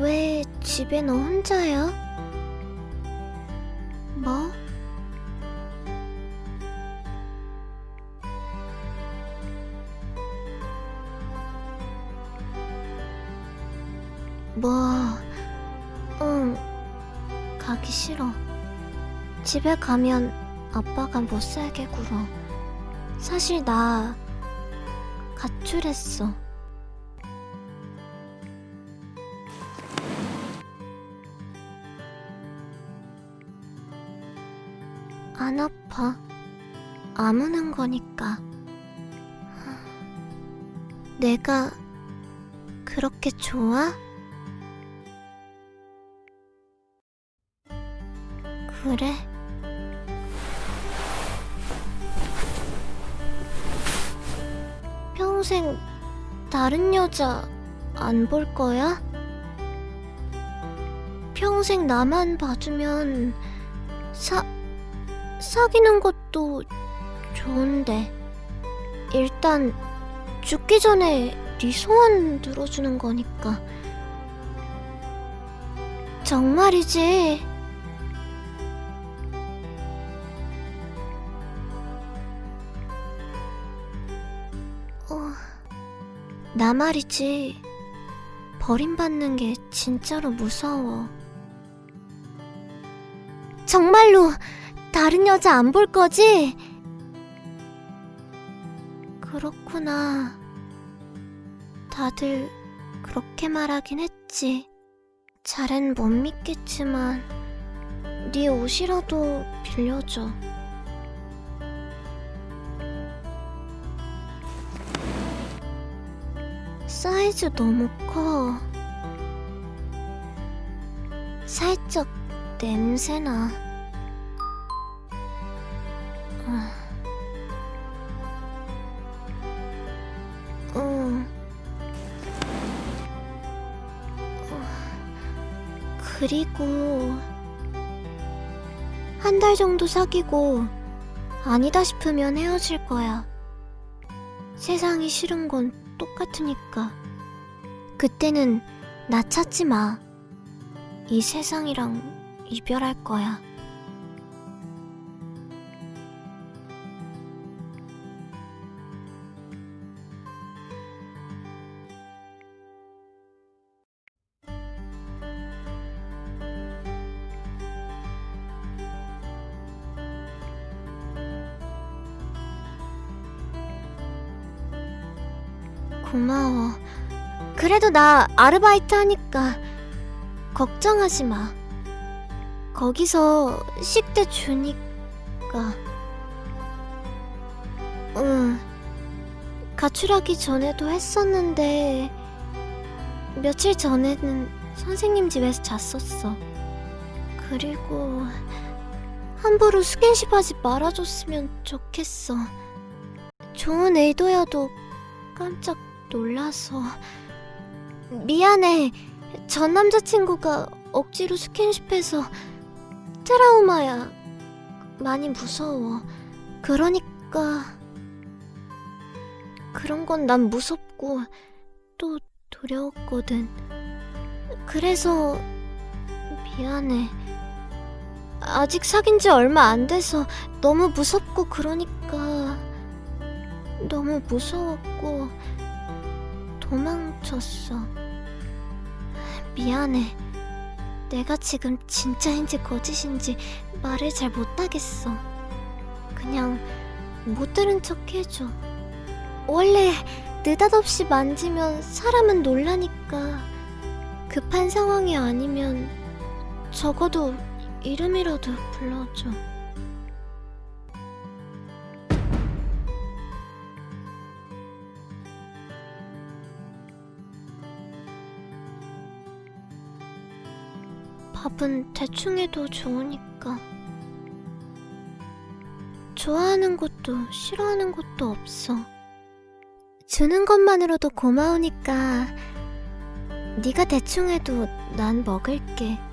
왜 집에 너 혼자야? 뭐? 뭐, 응, 가기 싫어. 집에 가면 아빠가 못 살게 굴어. 사실 나 가출했어. 안 아파. 아무는 거니까. 내가 그렇게 좋아? 그래? 평생 다른 여자 안 볼 거야? 평생 나만 봐주면 사, 사귀는 것도 좋은데 일단 죽기 전에 네 소원 들어주는 거니까. 정말이지? 어, 나 말이지. 버림받는 게 진짜로 무서워. 정말로 다른 여자 안 볼 거지? 그렇구나. 다들 그렇게 말하긴 했지. 잘은 못 믿겠지만 네 옷이라도 빌려줘. 사이즈 너무 커. 살짝 냄새나. 그리고 한 달 정도 사귀고 아니다 싶으면 헤어질 거야. 세상이 싫은 건 똑같으니까. 그때는 나 찾지 마. 이 세상이랑 이별할 거야. 고마워. 그래도 나 아르바이트 하니까 걱정하지 마. 거기서 식대 주니까. 응. 가출하기 전에도 했었는데 며칠 전에는 선생님 집에서 잤었어. 그리고 함부로 스킨십 하지 말아줬으면 좋겠어. 좋은 의도여도 깜짝 놀라서 미안해. 전 남자친구가 억지로 스킨십해서 트라우마야. 많이 무서워. 그러니까 그런 건 난 무섭고 또 두려웠거든. 그래서 미안해. 아직 사귄 지 얼마 안 돼서 너무 무섭고 그러니까 너무 무서웠고 도망쳤어. 미안해. 내가 지금 진짜인지 거짓인지 말을 잘 못하겠어. 그냥 못 들은 척 해줘. 원래 느닷없이 만지면 사람은 놀라니까 급한 상황이 아니면 적어도 이름이라도 불러줘. 밥은 대충 해도 좋으니까. 좋아하는 것도 싫어하는 것도 없어. 주는 것만으로도 고마우니까 네가 대충 해도 난 먹을게.